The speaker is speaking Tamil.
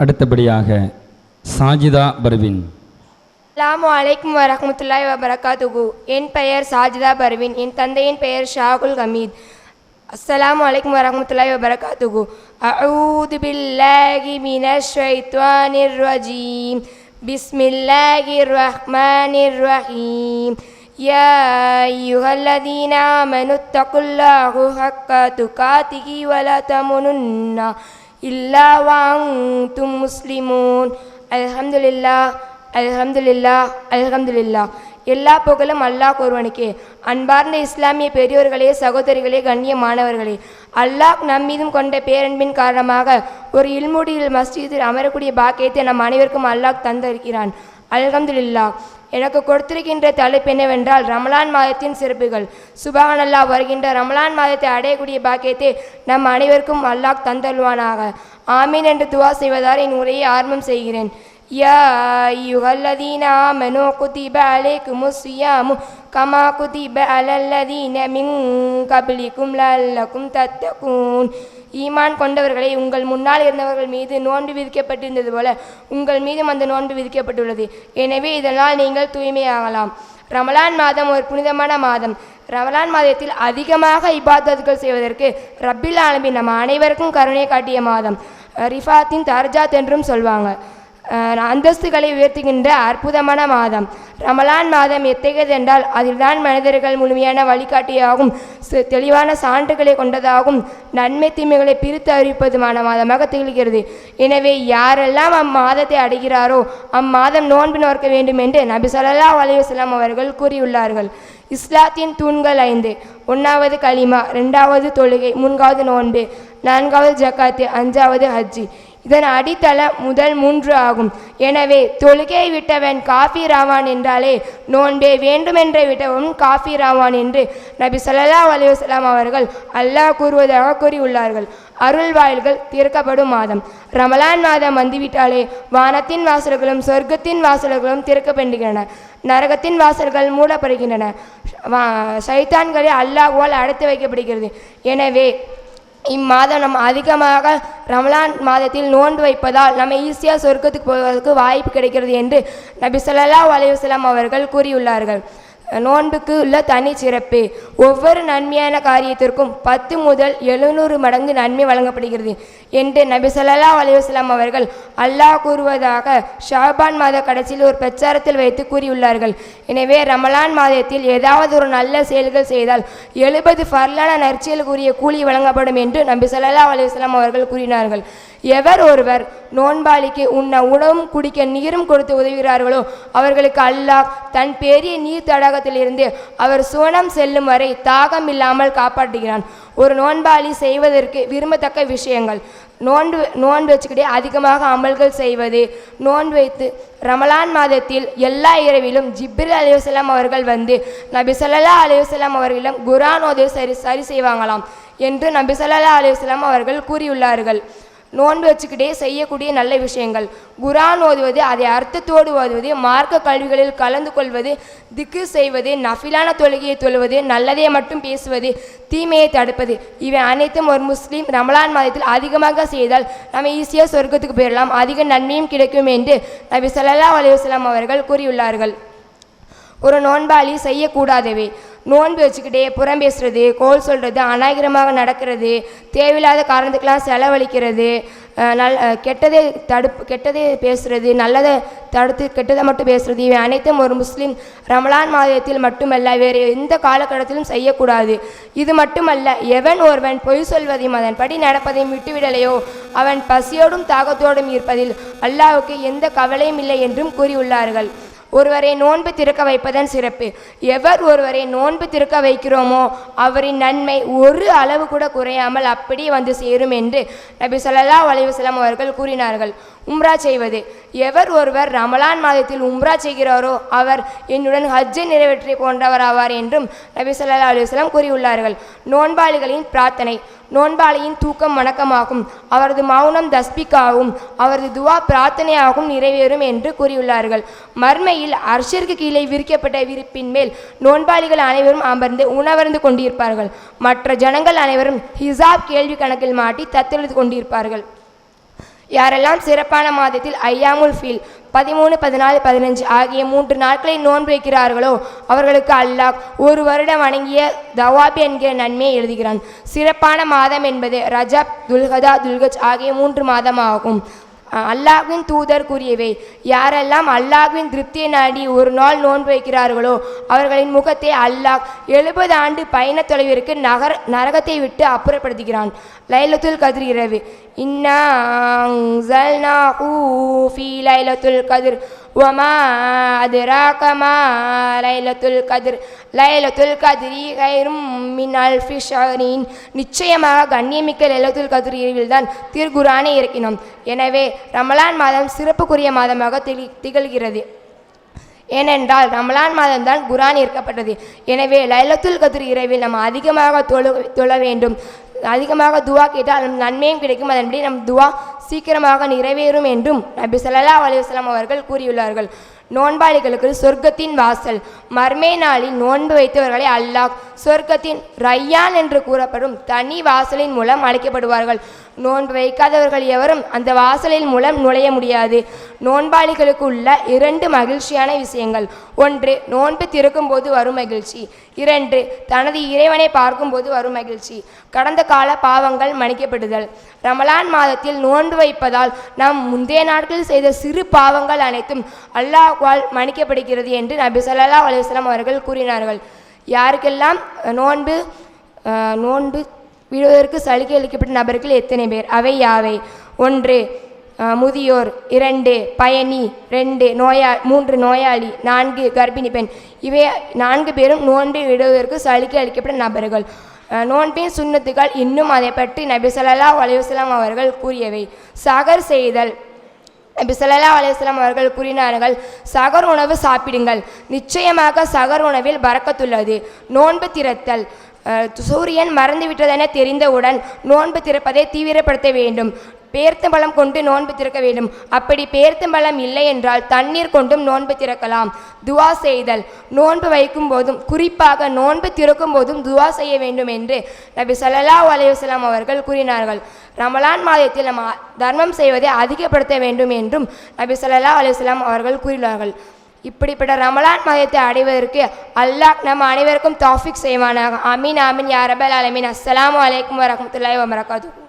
அடுத்தபடியாக சாஜிதா பர்வின் அஸ்ஸலாமு அலைக்கும் வரஹ்மத்துல்லாஹி வபரகாத்துஹு என் பெயர் சாஜிதா பர்வீன் என் தந்தையின் பெயர் ஷாகுல் ஹமீத் அஸ்ஸலாமு அலைக்கும் வரஹ்மத்துல்லாஹி வபரகாத்துஹு அஊது பில்லாஹி மினஷ் ஷைத்வானிர் ரஜீம் பிஸ்மில்லாஹிர் ரஹ்மானிர் ரஹீம் يا أيها الذين آمنوا اتقوا الله حق تقاته ولا تموتن إلا وأنتم مسلمون الحمد لله அல்ஹம்துலில்லா அல்ஹம்துலில்லா எல்லா புகழும் அல்லாஹ் ஒருவனுக்கே அன்பார்ந்த இஸ்லாமிய பெரியோர்களே சகோதரிகளே கண்ணியமானவர்களே அல்லாஹ் நம் மீதும் கொண்ட பேரன்பின் காரணமாக ஒரு இல்முடியில் மஸ்ஜிதில் அமரக்கூடிய பாக்கியத்தை நம் அனைவருக்கும் அல்லாஹ் தந்திருக்கிறான் அல்ஹம்துலில்லா எனக்கு கொடுத்திருக்கின்ற தலைப்பு என்னவென்றால் ரமலான் மாதத்தின் சிறப்புகள். சுபான் அல்லாஹ் வருகின்ற ரமலான் மாதத்தை அடையக்கூடிய பாக்கியத்தை நம் அனைவருக்கும் அல்லாஹ் தந்தல்வானாக ஆமீன் என்று துவா செய்வதால் என் உரையை ஆரம்பம் செய்கிறேன். يا أيها الذين آمنوا كتب عليكم الصيام كما كتب على الذين من قبلكم لعلكم تتقون ஈமான் கொண்டவர்களை உங்கள் முன்னால் இருந்தவர்கள் மீது நோன்பு விதிக்கப்பட்டிருந்தது போல உங்கள் மீதும் அந்த நோன்பு விதிக்கப்பட்டுள்ளது எனவே இதனால் நீங்கள் தூய்மையாகலாம் ரமலான் மாதம் ஒரு புனிதமான மாதம் ரமலான் மாதத்தில் அதிகமாக இபாதத்துகள் செய்வதற்கு ரப்பில் ஆலமின் நம்ம அனைவருக்கும் கருணை காட்டிய மாதம் ரிஃபாத்தின் தர்ஜாத் என்றும் சொல்வாங்க அஹ் அந்தஸ்துகளை உயர்த்துகின்ற அற்புதமான மாதம். ரமலான் மாதம் எத்தகையது என்றால் அதில்தான் மனிதர்கள் முழுமையான வழிகாட்டியாகும் தெளிவான சான்றுகளை கொண்டதாகும் நன்மை தீமைகளை பிரித்து அறிவிப்பதுமான மாதமாக திகழ்கிறது. எனவே யாரெல்லாம் அம்மாதத்தை அடைகிறாரோ அம்மாதம் நோன்பு நோக்க வேண்டும் என்று நபி ஸல்லல்லாஹு அவர்கள் கூறியுள்ளார்கள். இஸ்லாத்தின் தூண்கள் ஐந்து. ஒன்றாவது கலிமா ரெண்டாவது தொழுகை மூன்றாவது நோன்பு நான்காவது ஜக்காத்து அஞ்சாவது ஹஜ்ஜி. இதன் அடித்தளம் முதல் மூன்று ஆகும். எனவே தொழுகையை விட்டவன் காஃபீர் ஆவான் என்றாலே நோன்பே வேண்டுமென்றே விட்டவன் காஃபீர் ஆவான் என்று நபி சொல்லலா அலுவலாம் அவர்கள் அல்லாஹ் கூறுவதாக கூறியுள்ளார்கள். அருள் வாயில்கள் திறக்கப்படும் மாதம். ரமலான் மாதம் வந்துவிட்டாலே வானத்தின் வாசல்களும் சொர்க்கத்தின் வாசல்களும் திறக்கப்படுகின்றன நரகத்தின் வாசல்கள் மூடப்படுகின்றன. வா- சைத்தான்களே அல்லாஹ்வால் அடைத்து வைக்கப்படுகிறது. எனவே இம்மாதம் நம் அதிகமாக ரமலான் மாதத்தில் நோன்பு வைப்பதால் நம்ம ஈஸியாக சொர்க்கத்துக்கு போவதற்கு வாய்ப்பு கிடைக்கிறது என்று நபி ஸல்லல்லாஹு அலைஹி அவர்கள் கூறியுள்ளார்கள். நோன்புக்கு உள்ள தனி சிறப்பு. ஒவ்வொரு நன்மையான காரியத்திற்கும் பத்து முதல் எழுநூறு மடங்கு நன்மை வழங்கப்படுகிறது என்று நபி ஸல்லல்லாஹு அலைஹி அவர்கள் அல்லாஹ் கூறுவதாக ஷாபான் மாத கடைசியில் ஒரு பிரச்சாரத்தில் வைத்து கூறியுள்ளார்கள். எனவே ரமலான் மாதத்தில் ஏதாவது ஒரு நல்ல செயல்கள் செய்தால் எழுபது ஃபர்லான நற்செயலுக்குரிய கூலி வழங்கப்படும் என்று நபி ஸல்லல்லாஹு அலைஹி அவர்கள் கூறினார்கள். எவர் ஒருவர் நோன்பாளிக்கு உண்ண உணவும் குடிக்க நீரும் கொடுத்து உதவுகிறார்களோ அவர்களுக்கு அல்லாஹ் தன் பெரிய நீர் தடாகத்திலிருந்து அவர் சுவனம் செல்லும் வரை தாகம் இல்லாமல் காப்பாற்றுகிறான். ஒரு நோன்பாளி செய்வதற்கு விரும்பத்தக்க விஷயங்கள். நோன்பு நோன்பு வச்சுக்கிட்டே அதிகமாக அமல்கள் செய்வது நோன்பு வைத்து ரமலான் மாதத்தில் எல்லா இரவிலும் ஜிப்ரில் அலிவசலாம் அவர்கள் வந்து நபி ஸல்லல்லாஹு அவர்களிடம் குரான் ஓதை சரி சரி செய்வாங்களாம் என்று நபி ஸல்லல்லாஹு அவர்கள் கூறியுள்ளார்கள். நோன்பு வச்சுக்கிட்டே செய்யக்கூடிய நல்ல விஷயங்கள். குரான் ஓதுவது அதை அர்த்தத்தோடு ஓதுவது மார்க்க கல்விகளில் கலந்து கொள்வது திக்கு செய்வது நஃபிலான தொழுகையை தொழுவது நல்லதை மட்டும் பேசுவது தீமையை தடுப்பது. இவை அனைத்தும் ஒரு முஸ்லீம் ரமலான் மாதத்தில் அதிகமாக செய்தால் நம்ம ஈஸியாக சொர்க்கத்துக்கு போயிடலாம் அதிக நன்மையும் கிடைக்கும் என்று நபி சல்லா அலைஹி அவர்கள் கூறியுள்ளார்கள். ஒரு நோன்பாளி செய்யக்கூடாதவை. நோன்பு வச்சுக்கிட்டே புறம் பேசுகிறது கோல் சொல்கிறது அநாயகரமாக நடக்கிறது தேவையில்லாத காரணத்துக்கெல்லாம் செலவழிக்கிறது நல் கெட்டதே தடுப்பு கெட்டதை பேசுகிறது நல்லதை தடுத்து கெட்டதை மட்டும் பேசுகிறது இவை அனைத்தும் ஒரு முஸ்லீம் ரமலான் மாதத்தில் மட்டுமல்ல வேறு எந்த காலகட்டத்திலும் செய்யக்கூடாது. இது மட்டுமல்ல எவன் ஒருவன் பொய் சொல்வதையும் அதன்படி நடப்பதையும் விட்டுவிடலையோ அவன் பசியோடும் தாகத்தோடும் இருப்பதில் அல்லாவுக்கு எந்த கவலையும் இல்லை என்றும் கூறியுள்ளார்கள். ஒருவரை நோன்பு திறக்க வைப்பதன் சிறப்பு. எவர் ஒருவரை நோன்பு திறக்க வைக்கிறோமோ அவரின் நன்மை ஒரு அளவு கூட குறையாமல் அப்படியே வந்து சேரும் என்று நபி சொல்லலா அலைஹி செல்லம் அவர்கள் கூறினார்கள். உம்ரா செய்வது. எவர் ஒருவர் ரமலான் மாதத்தில் உம்ரா செய்கிறாரோ அவர் என்னுடன் ஹஜ்ஜை நிறைவேற்றி போன்றவர் ஆவார் என்றும் நபி சொல்லா அலைஹி கூறியுள்ளார்கள். நோன்பாளிகளின் பிரார்த்தனை நோன்பாளியின் தூக்கம் வணக்கமாகும். அவரது மௌனம் தஸ்பிக்காகும். அவரது துவா பிரார்த்தனையாகவும் நிறைவேறும் என்று கூறியுள்ளார்கள். மர்மையில் அர்ஷருக்கு கீழே விரிக்கப்பட்ட விரிப்பின் மேல் நோன்பாளிகள் அனைவரும் அமர்ந்து உணவருந்து கொண்டிருப்பார்கள். மற்ற ஜனங்கள் அனைவரும் ஹிசாப் கேள்வி கணக்கில் மாட்டி தத்தெழுது கொண்டிருப்பார்கள். யாரெல்லாம் சிறப்பான மாதத்தில் ஐயாமுல் ஃபீல் பதிமூணு பதினாலு பதினஞ்சு ஆகிய மூன்று நாட்களை நோன்பு வைக்கிறார்களோ அவர்களுக்கு அல்லாஹ் ஒரு வருடம் வணங்கிய தவாபி என்கிற நன்மையை எழுதுகிறான். சிறப்பான மாதம் என்பது ரஜப் துல்கதா துல்கஜ் ஆகிய மூன்று மாதம் ஆகும் அல்லாஹ்வின் தூதர் கூறியவை யாரெல்லாம் அல்லாஹ்வின் திருப்தியை நாடி ஒரு நாள் நோன்பு வைக்கிறார்களோ அவர்களின் முகத்தை அல்லாஹ் எழுபது ஆண்டு பயண தொலைவிற்கு நகர் நரகத்தை விட்டு அப்புறப்படுத்துகிறான். லைலத்துல் கதிர் இரவு. இன்னா அன்ஸல்னாஹு ஃபீ லைலத்துல் கதிர். வமா அதுராக மா லைலத்துல் கதிர் லைலத்துல் கதிரி கைரும் மின் அல்ஃபி ஷஹரின் நிச்சயமாக கண்ணியமிக்க லைலத்துல் கதிர் இரவில்தான் திருக்குரானை இறக்கினோம் எனவே ரமலான் மாதம் சிறப்புக்குரிய மாதமாக திகழ்கிறது. ஏனென்றால் ரமலான் மாதம்தான் குரான் இருக்கப்பட்டது எனவே லைலத்துல் கதிர் இரவில் நம்ம அதிகமாக தொழு தொழ வேண்டும். அதிகமாக துவா கேட்டால் நன்மையும் கிடைக்கும். அதன்படி நம் துவா சீக்கிரமாக நிறைவேறும் என்றும் நபி ஸல்லல்லாஹு அலுவலாம் அவர்கள் கூறியுள்ளார்கள். நோன்பாளிகளுக்கு சொர்க்கத்தின் வாசல். மர்மே நாளில் நோன்பு வைத்தவர்களை அல்லாஹ் சொர்க்கத்தின் ரையான் என்று கூறப்படும் தனி வாசலின் மூலம் அழைக்கப்படுவார்கள். நோன்பு வைக்காதவர்கள் எவரும் அந்த வாசலின் மூலம் நுழைய முடியாது. நோன்பாளிகளுக்கு உள்ள இரண்டு மகிழ்ச்சியான விஷயங்கள். ஒன்று நோன்பு திறக்கும் போது வரும் மகிழ்ச்சி. இரண்டு தனது இறைவனை பார்க்கும்போது வரும் மகிழ்ச்சி. கடந்த கால பாவங்கள் மன்னிக்கப்படுதல். ரமலான் மாதத்தில் நோன்பு வைப்பதால் நாம் முந்தைய நாட்களில் செய்த சிறு பாவங்கள் அனைத்தும் அல்லாஹ் அல்லாஹ்வால் மன்னிக்கப்படுகிறது என்று நபி ஸல்லல்லாஹு அலுவலாம் அவர்கள் கூறினார்கள். யாருக்கெல்லாம் நோன்பு நோன்பு விடுவதற்கு சலுகை அளிக்கப்பட்ட நபர்கள் எத்தனை பேர்? அவை யாவை? ஒன்று முதியோர் இரண்டு பயணி ரெண்டு நோயா மூன்று நோயாளி நான்கு கர்ப்பிணி பெண். இவை நான்கு பேரும் நோன்பை விடுவதற்கு சலுகை அளிக்கப்பட்ட நபர்கள். நோன்பின் சுண்ணத்துக்கள் இன்னும் அதை பற்றி நபி ஸல்லல்லாஹு அலைஹி அவர்கள் கூறியவை. சகர் செய்தல் நபி ஸல்லல்லாஹு அலையம் அவர்கள் கூறினார்கள் சகர் உணவு சாப்பிடுங்கள். நிச்சயமாக சகர் உணவில் பறக்கத்துள்ளது நோன்பு திறத்தல். சூரியன் மறந்துவிட்டதென தெரிந்தவுடன் நோன்பு திறப்பதை தீவிரப்படுத்த வேண்டும். பேர்த்தம்பழம் கொண்டு நோன்பு திறக்க வேண்டும். அப்படி பேர்த்தம்பழம் இல்லை என்றால் தண்ணீர் கொண்டும் நோன்பு திறக்கலாம். துவா செய்தல். நோன்பு வைக்கும் போதும் குறிப்பாக நோன்பு திறக்கும் போதும் துவா செய்ய வேண்டும் என்று நபி சல்லா அலையுஸ்லாம் அவர்கள் கூறினார்கள். ரமலான் மாதத்தில் நம்ம தர்மம் செய்வதை அதிகப்படுத்த வேண்டும் என்றும் நபி ஸல்லல்லாஹு அலைஹி அவர்கள் கூறினார்கள். இப்படிப்பட்ட ரமலான் மாதத்தை அடைவதற்கு அல்லாஹ் நம் அனைவருக்கும் தாஃபிக் செய்வானாக. அமீன் ஆமீன். யாரபல் அலமீன் அஸ்லாம் வலைக்கம் வரஹ்மத்துல்லாஹி வபரகாத்துஹு.